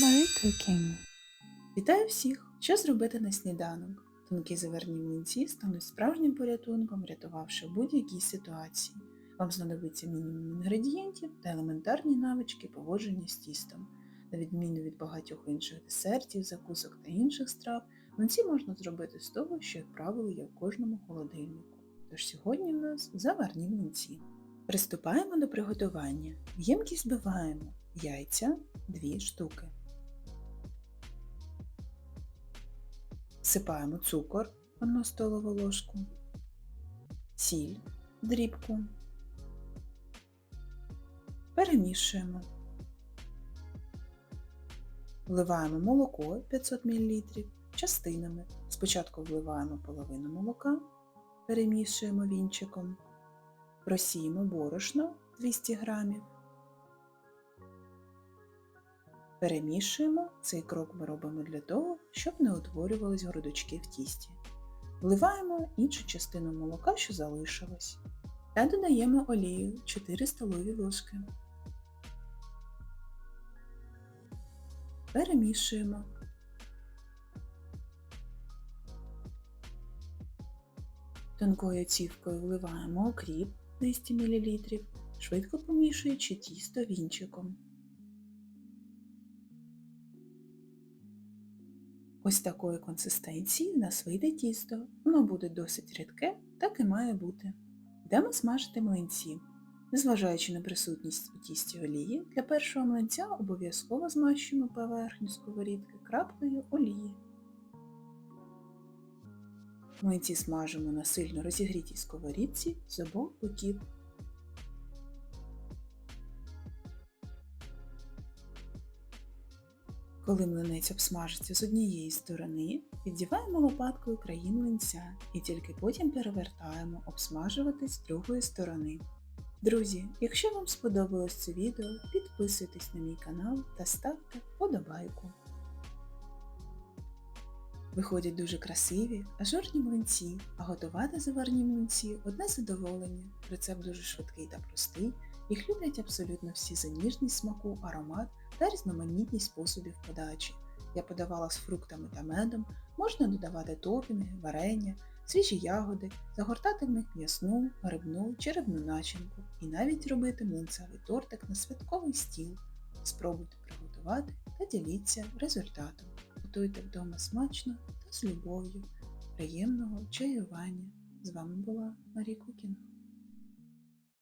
Marie Cooking. Вітаю всіх! Що зробити на сніданок? Тонкі заверні млинці стануть справжнім порятунком, рятувавши будь-якій ситуації. Вам знадобиться мінімум інгредієнтів та елементарні навички поводження з тістом. На відміну від багатьох інших десертів, закусок та інших страв, млинці можна зробити з того, що, як правило, є в кожному холодильнику. Тож сьогодні в нас заварні млинці. Приступаємо до приготування. В збиваємо яйця 2 штуки. Всипаємо цукор 1 столову ложку, сіль дрібку, перемішуємо. Вливаємо молоко 500 мл частинами. Спочатку вливаємо половину молока, перемішуємо вінчиком, просіємо борошно 200 г. Перемішуємо. Цей крок ми робимо для того, щоб не утворювались грудочки в тісті. Вливаємо іншу частину молока, що залишилось, та додаємо олію 4 столові ложки. Перемішуємо. Тонкою цівкою вливаємо окріп 200 мл, швидко помішуючи тісто вінчиком. Ось такої консистенції в нас вийде тісто. Воно буде досить рідке, так і має бути. Йдемо смажити млинці. Незважаючи на присутність у тісті олії, для першого млинця обов'язково змащуємо поверхню сковорідки краплею олії. Млинці смажимо на сильно розігрітій сковорідці з обох боків. Коли млинець обсмажиться з однієї сторони, піддіваємо лопаткою краї млинця і тільки потім перевертаємо обсмажувати з другої сторони. Друзі, якщо вам сподобалось це відео, підписуйтесь на мій канал та ставте вподобайку. Виходять дуже красиві, ажурні млинці, а готувати заварні млинці одне задоволення. Рецепт дуже швидкий та простий. Їх люблять абсолютно всі за ніжність смаку, аромат та різноманітність способів подачі. Я подавала з фруктами та медом, можна додавати топінги, варення, свіжі ягоди, загортати в них м'ясну, грибну чи рибну начинку і навіть робити млинцевий тортик на святковий стіл. Спробуйте приготувати та діліться результатом. Готуйте вдома смачно та з любов'ю. Приємного чаювання! З вами була Марі Кукінг.